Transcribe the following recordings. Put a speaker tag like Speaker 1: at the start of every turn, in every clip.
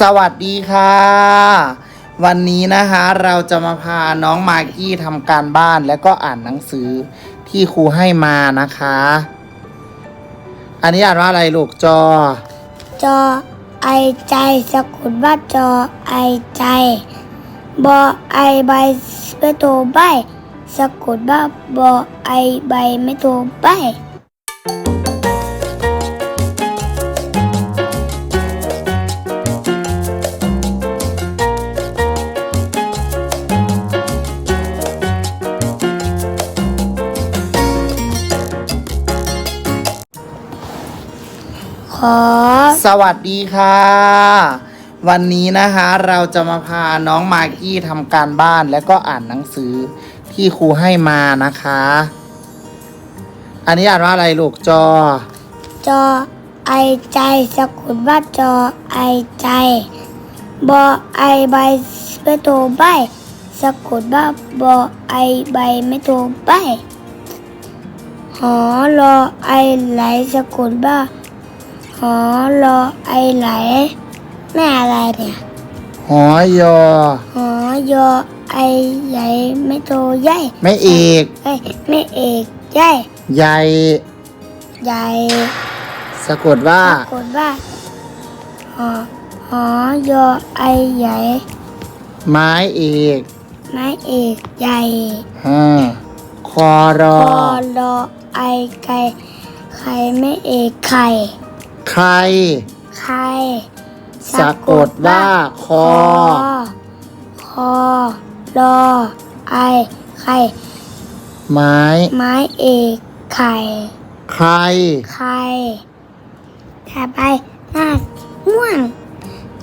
Speaker 1: สวัสดีค่ะ วันนี้นะคะเราจะมาพาน้องมากกี้ทำการบ้านแล้วก็อ่านหนังสือที่ครูให้มานะคะ อันนี้อ่านว่าอะไรลูกจอ
Speaker 2: จอไอใจสะกดว่าจอไอใจบอไอใบไม่โตใบสะกดว่าบอไอใบไม่โตใบ ขอ
Speaker 1: สวัสดีค่ะ วันนี้นะคะเราจะมาพาน้องมากกี้ทำการบ้านแล้วก็อ่านหนังสือที่ครูให้มานะคะ อันนี้อ่านว่าอะไรลูกจอ
Speaker 2: จอไอใจสะกดว่าจอไอใจบอไอใบไม่โตใบสะกดว่าบอไอใบไม่โตใบหอรอไอไหลสะกดว่า หอรอไอไหลแม่อะไรเนี่ย
Speaker 1: หอยอ
Speaker 2: หอยอไอใหญ่ไม่โตใหญ่
Speaker 1: ไม่เอก
Speaker 2: เอ้ยไม่เอกใหญ่
Speaker 1: ใหญ่
Speaker 2: ใหญ่
Speaker 1: สะกดว่า
Speaker 2: ปรากฏว่าหอหอยอไอใหญ่
Speaker 1: ไม้เอก
Speaker 2: ไม้เอกใหญ่
Speaker 1: อ่าคอร
Speaker 2: ค
Speaker 1: อ
Speaker 2: อรอไอไก่ไข่ไม่เอกไข่
Speaker 1: ใคร
Speaker 2: ไข่
Speaker 1: สะกดว่าคอ
Speaker 2: คอรอไอไข่
Speaker 1: ไม้
Speaker 2: ไม้เอกไข่
Speaker 1: ใคร
Speaker 2: ไข่ถ้าไปหน้าม่วง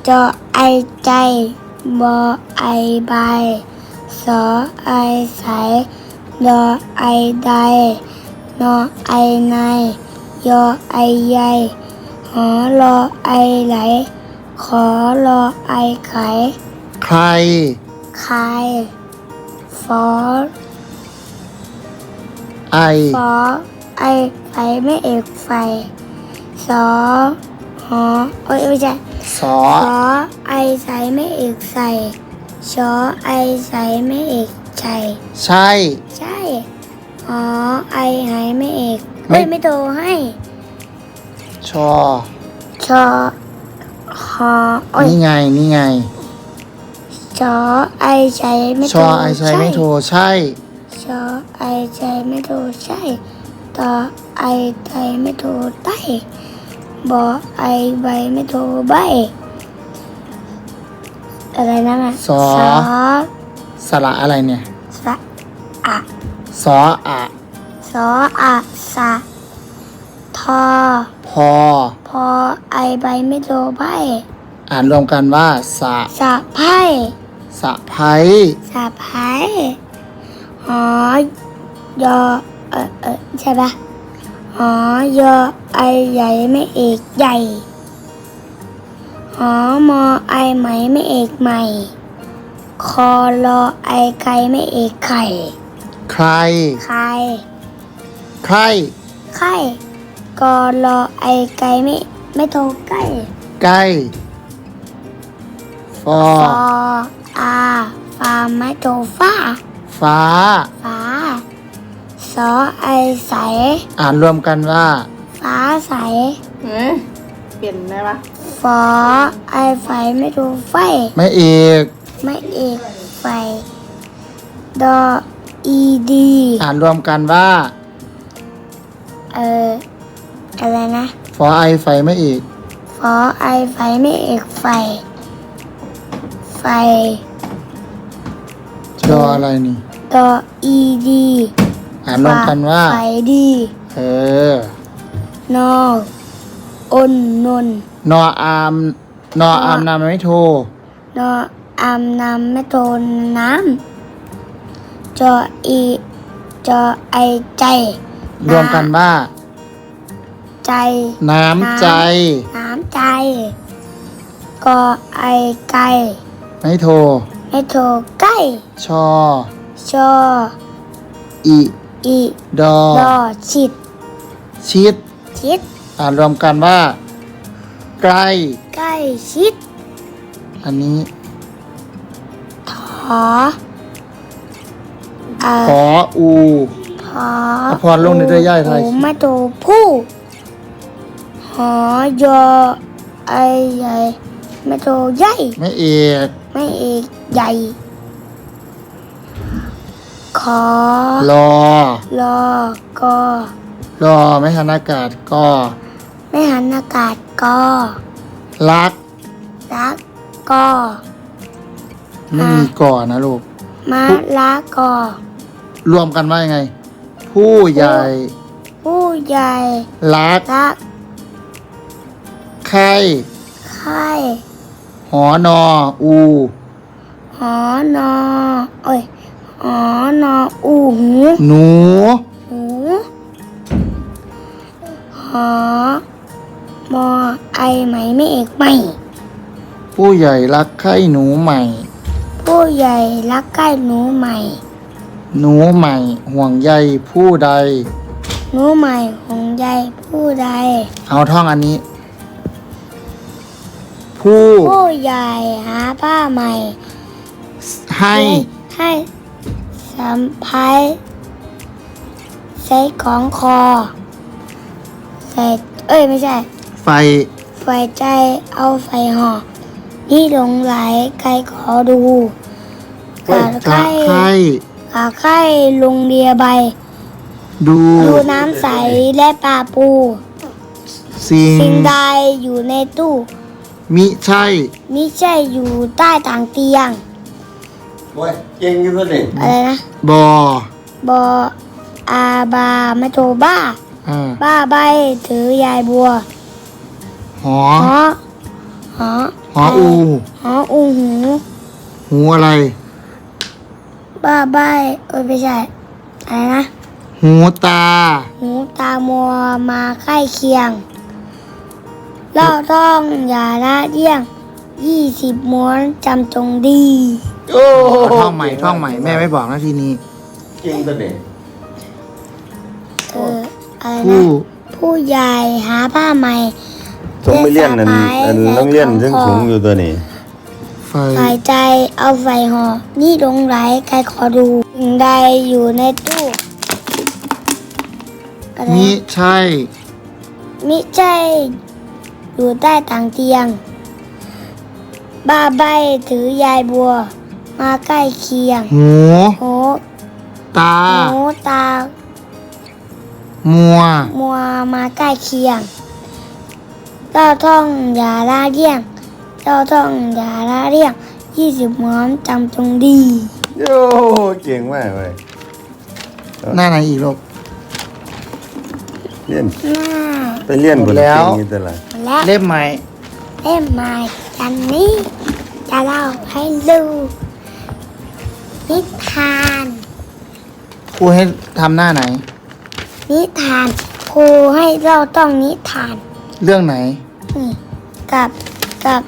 Speaker 2: จอไอใจบอไอใบสอไอใสดอไอใดนอไอในยอไอใหญ่ อรอไอไหล ขอรอไอไข
Speaker 1: ใคร
Speaker 2: ไข่ฟอ
Speaker 1: ไอ
Speaker 2: ฟอไอไฟไม่เอกไฟ สอหอโอ้ยไม่ใช่
Speaker 1: สอ
Speaker 2: สอไอใสไม่เอกใส่ชอไอใสไม่เอกใจ
Speaker 1: ใช่
Speaker 2: ใช่อ๋อไอหายไม่เอก
Speaker 1: ไม่
Speaker 2: ไม่ไม่โตให้
Speaker 1: ชอ
Speaker 2: ชอหอโอ้ย
Speaker 1: นี่ไง นี่ไง
Speaker 2: ชอไอใช้ไม่
Speaker 1: ช
Speaker 2: โต
Speaker 1: อไอใช้ไม่โทรใช่
Speaker 2: ชอไอใช้ไม่โตใช่ต่อไอใจไม่โตใต้บอไอใบไม่โตใบอะไรนะแม่
Speaker 1: สอ
Speaker 2: สอ
Speaker 1: สระอะไรเนี่ย
Speaker 2: สะอะ
Speaker 1: สออะ
Speaker 2: สออะสะทอ
Speaker 1: พอ
Speaker 2: พอไอใบไม่โตใบ
Speaker 1: อ่านรวมกันว่าสะ
Speaker 2: สะไพ่
Speaker 1: สะไพร
Speaker 2: สะไพ่หอยอเออเออใช่ปะหอยอไอใหญ่ไม่เอกใหญ่หอมอไอไหมไม่เอกใหม่ คอรอไอไก่ไม่เอกไข่
Speaker 1: ใคร
Speaker 2: ไข่
Speaker 1: ใคร
Speaker 2: ไข่ กอรอไอไก่ไม่ไม่โทรใกล้
Speaker 1: ใกล้ฟอ
Speaker 2: ฟออาฟาไม่โทรฟ้า
Speaker 1: ฟ้า
Speaker 2: ฟ้าสอไอใส
Speaker 1: อ่านรวมกันว่า
Speaker 2: ฟ้าใส
Speaker 3: เฮ้ยเปลี่ยนได้ปะ
Speaker 2: ฟอไอไฟไม่ดูไฟ
Speaker 1: ไม่เอก
Speaker 2: ไม่เอกไฟ ดออีดี
Speaker 1: อ่านรวมกันว่า
Speaker 2: เออ อะไรนะ
Speaker 1: ฟอไอไฟไม่เอก
Speaker 2: ฟอไอไฟไม่เอกไฟ ไฟ
Speaker 1: จออะไรนี่
Speaker 2: ดออีดี
Speaker 1: อ่านรวมกันว่า
Speaker 2: ไฟดี
Speaker 1: เออ
Speaker 2: นออนนน
Speaker 1: นออามนออามนามไม่โทร
Speaker 2: นออามนำไม่โทนน้ำจออีจอไอใจ
Speaker 1: รวมกันว่า
Speaker 2: ใจ
Speaker 1: น้ำใจ
Speaker 2: น้ำใจ กอไอไก่
Speaker 1: ไม่โทร
Speaker 2: ไม่โทรใกล้
Speaker 1: ชอ
Speaker 2: ชอ
Speaker 1: อี
Speaker 2: อี
Speaker 1: ดอ
Speaker 2: ดอชิด
Speaker 1: ชิด
Speaker 2: ชิด
Speaker 1: อ่านรวมกันว่า ใกล้
Speaker 2: ใกล้ชิด
Speaker 1: อันนี้
Speaker 2: ถออ่า
Speaker 1: ขออู
Speaker 2: พอ
Speaker 1: พรลงในด้วยย่ายไทย
Speaker 2: หูมาตูผู้ หอยอไอใหญ่มาตูใหญ่
Speaker 1: ไม่เอก
Speaker 2: ไม่เอกใหญ่ขอ
Speaker 1: รอ
Speaker 2: รอกอ
Speaker 1: รอไม่หันอากาศก็
Speaker 2: ไม่หันอากาศกอ
Speaker 1: รัก
Speaker 2: รักกอ
Speaker 1: ไม่มีก่อนนะลูก
Speaker 2: มาละกอ
Speaker 1: รวมกันว่ายังไง ผู้ใหญ่
Speaker 2: ผู้ใหญ่
Speaker 1: รัก
Speaker 2: รัก
Speaker 1: ใคร
Speaker 2: ไข้
Speaker 1: หอนออู
Speaker 2: หอนอเอ้ยหอนออูหู
Speaker 1: หนู
Speaker 2: หูหอมอไอไหมไม่เอกไม่
Speaker 1: ผู้ใหญ่รักใครหนูใหม่
Speaker 2: ผู้ใหญ่รักใกล้หนูใหม่
Speaker 1: หนูใหม่ห่วงใยผู้ใด
Speaker 2: หนูใหม่ของใยผู้ใด
Speaker 1: เอาท่องอันนี้ ผู้
Speaker 2: ผู้ใหญ่หาผ้าใหม่
Speaker 1: ให้
Speaker 2: ให้สัมภัยใส่ของคอ ใส่ เอ้ยไม่ใช่
Speaker 1: ไฟ
Speaker 2: ไฟใจเอาไฟห่อ นี่หลงไหลใครขอดูกา
Speaker 1: ตะ
Speaker 2: ไข่
Speaker 1: ไคร้
Speaker 2: กาไข่ลงเรียใบ
Speaker 1: ดู
Speaker 2: ดูน้ำใสและปลาปู
Speaker 1: สิ่ง
Speaker 2: สิ่งใดอยู่ในตู้
Speaker 1: มิใช่
Speaker 2: มิใช่อยู่ใต้ต่างเตียง
Speaker 4: โอ้ยเก่งอยู่ตัวนี้
Speaker 2: อะไรนะ
Speaker 1: บอ
Speaker 2: บออาบาไม่โทบ้า
Speaker 1: อ่า
Speaker 2: บ้าใบถือยายบัว
Speaker 1: หอ
Speaker 2: หอหอ
Speaker 1: หออู
Speaker 2: หออูหู
Speaker 1: หูอะไร
Speaker 2: บ้าใบเอ้ยไม่ใช่อะไรนะ
Speaker 1: หูตา
Speaker 2: หูตามัวมาใกล้เคียง เราต้องอย่าละเลี่ยงยี่สิบม้วนจำจงดี
Speaker 4: โอ้
Speaker 1: ท่องใหม่ท่องใหม่แม่ไม่บอกนะทีนี้
Speaker 4: เก่งตัวนี้
Speaker 2: เอออะไร
Speaker 1: ผู้
Speaker 2: นะผู้ใหญ่หาผ้าใหม่
Speaker 4: ส่งไปเรียนนั่น
Speaker 2: เรียนสาย
Speaker 4: อันโรงเรียนซึ่งสูงอยู่ตัวนี้
Speaker 1: ไฟ
Speaker 2: ฝ่ายใจเอาไฟห่อนี่หลงไหลใครขอดูสิ่งใดอยู่ในตู้อะไร
Speaker 1: มิ
Speaker 2: นะ
Speaker 1: ใช่
Speaker 2: มิใช่ อยู่ใต้ต่างเตียง บ้าใบถือยายบัว มาใกล้เคียง
Speaker 1: หู
Speaker 2: โห
Speaker 1: ตา
Speaker 2: หูตา
Speaker 1: มัว
Speaker 2: มัวมาใกล้เคียง เจ้าท่องอย่าละเลี่ยง เจ้าท่องอย่าละเลี่ยงยี่สิบม้อนจำจงดี
Speaker 4: โอ้เก่งมากเลย
Speaker 1: หน้าไหนอีกลูก
Speaker 4: เรียน
Speaker 2: หน้า
Speaker 4: ไปเรียน
Speaker 1: หม
Speaker 4: บ
Speaker 1: ด
Speaker 4: น
Speaker 1: แล้ว
Speaker 4: เก่งอยู่ตัวละ
Speaker 2: และ
Speaker 1: เล่มใหม่
Speaker 2: เล่มใหม่กันนี้จะเล่าให้ดูนิทาน
Speaker 1: ครูให้ทำหน้าไหน
Speaker 2: นิทานครูให้เราต้องนิทาน
Speaker 1: เรื่องไหน
Speaker 2: นี่กับกับ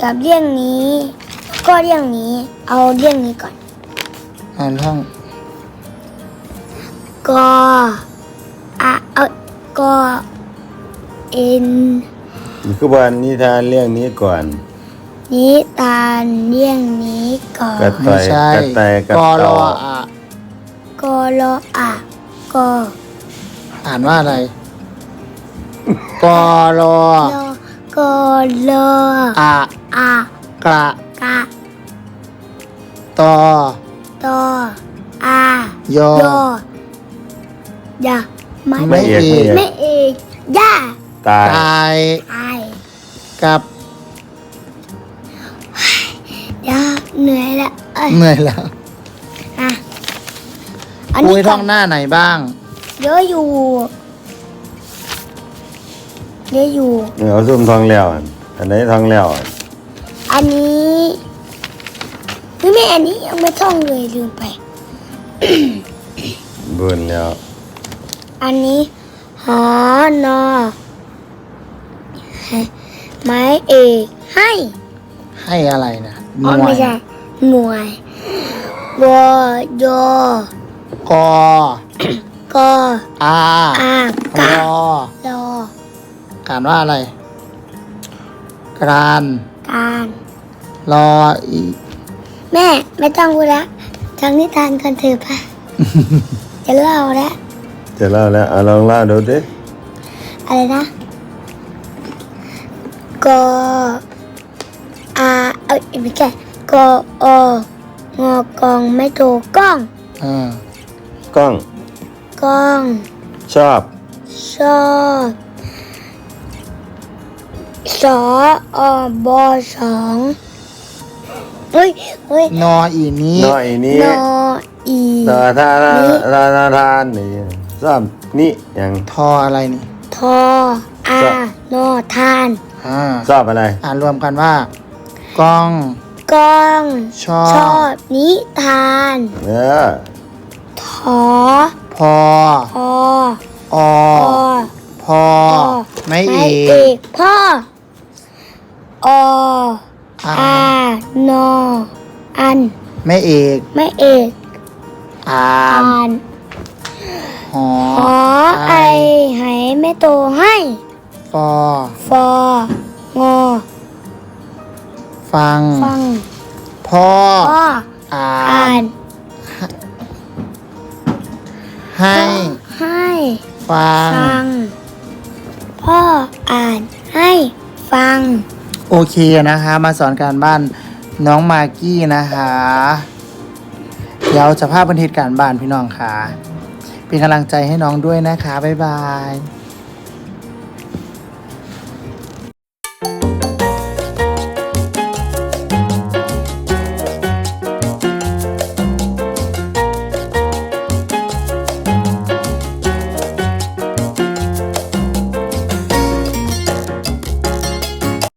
Speaker 2: กับเรื่องนี้ ก็เรื่องนี้เอาเรื่องนี้ก่อน
Speaker 1: อ่านท่อง
Speaker 2: กออะเอากอ เอ็น
Speaker 4: นี่คือวันนิทานเรื่องนี้ก่อน
Speaker 2: นิทานเรื่องนี้ก่อน
Speaker 4: กระ
Speaker 1: ไม่
Speaker 4: ต่าย
Speaker 1: ใช่
Speaker 4: กระต่ายกับ
Speaker 1: กอร
Speaker 4: เต่า
Speaker 1: ออะ
Speaker 2: กอรออะกอ
Speaker 1: อ่านว่าอะไรกอรอ
Speaker 2: รอกอรอ
Speaker 1: อะ
Speaker 2: อะ
Speaker 1: กระ
Speaker 2: กะ
Speaker 1: ตอ
Speaker 2: ตออาย
Speaker 1: อ
Speaker 2: ยออย่าไม่
Speaker 1: ไม่
Speaker 4: ไม่เอกไม่เอก
Speaker 2: ไม่เอกย่า
Speaker 4: ตาย
Speaker 1: ตาย
Speaker 2: ไอาย
Speaker 1: กับ
Speaker 2: เดี๋ยวเหนื่อยละเอ้ย
Speaker 1: เหนื่อยแล้ว
Speaker 2: อะอัน
Speaker 1: ครู
Speaker 2: นี้
Speaker 1: ให้
Speaker 2: ก่
Speaker 1: ท่
Speaker 2: อ
Speaker 1: อนงหน้าไหนบ้าง
Speaker 2: เยอะอยู่เยอะอยู่
Speaker 4: เอาซุ่มทองแล้วอันอันไหนทองแล้วอัน
Speaker 2: อันนี้ไม่ไม่อันนี้ยังไม่ท่องเลยลืมไป
Speaker 4: บุญแล้ว
Speaker 2: อันนี้หอนอ ไม้เอกให้
Speaker 1: ให้อะไรนะห
Speaker 2: อ๋อ
Speaker 1: น่ว
Speaker 2: ไม่
Speaker 1: ย
Speaker 2: ใช่หน่วยวอยอก
Speaker 1: อ
Speaker 2: กอ
Speaker 1: อา
Speaker 2: อากะ
Speaker 1: รอ
Speaker 2: รอ
Speaker 1: การว่าอะไร กราน
Speaker 2: การ
Speaker 1: รออีก
Speaker 2: แม่ไม่ต้องพูดละทางนิทานกันเถอะปะ จะเล่าแล้ว
Speaker 4: จะเล่าแล้วเอาลองเล่าดูดิ
Speaker 2: อะไรนะ กออาเอ้ยไม่ใช่กอองอกองไม่โทรกล้อง
Speaker 1: เออก
Speaker 4: ล้อง
Speaker 2: กล้อง
Speaker 4: ชอบ
Speaker 2: ชอบสออบอสองเฮ้ยเฮ้ย
Speaker 1: นออีนี้
Speaker 4: น้อยนี้
Speaker 2: นออี
Speaker 4: ตาทาทาทาทาทานนี่ชอบนี่อย่าง
Speaker 1: ทออะไรนี่
Speaker 2: ทออา นอทาน
Speaker 1: อ่า
Speaker 4: ชอบอะไร
Speaker 1: อ่านรวมกันว่ากล้อง
Speaker 2: กล้อง
Speaker 1: ชอ
Speaker 2: ชอ
Speaker 1: บ บ
Speaker 2: นิทาน
Speaker 4: เออ
Speaker 2: ทอ
Speaker 1: พอ
Speaker 2: พอ
Speaker 1: อ
Speaker 2: พอ
Speaker 1: พอไม่เอ
Speaker 2: ไม่เอกกพ่ออ
Speaker 1: อ่า
Speaker 2: อานออัน
Speaker 1: ไม่เอก
Speaker 2: ไม่เอก
Speaker 1: อ่า
Speaker 2: อ่านน
Speaker 1: หอ
Speaker 2: หอไอไหไม่โตให้
Speaker 1: ฟอ
Speaker 2: ฟองอ
Speaker 1: ฟัง
Speaker 2: ฟัง
Speaker 1: พ่อ
Speaker 2: พ่อ
Speaker 1: อ่า
Speaker 2: อ่าน น
Speaker 1: ให้
Speaker 2: ให้
Speaker 1: ฟัง
Speaker 2: ฟัง พ่ออ่านให้ฟัง
Speaker 1: โอเคนะคะ มาสอนการบ้านน้องมากกี้นะคะ เดี๋ยวจะภาพบันทึกการบ้านพี่น้องค่ะ เป็นกำลังใจให้น้องด้วยนะคะ บ๊ายบาย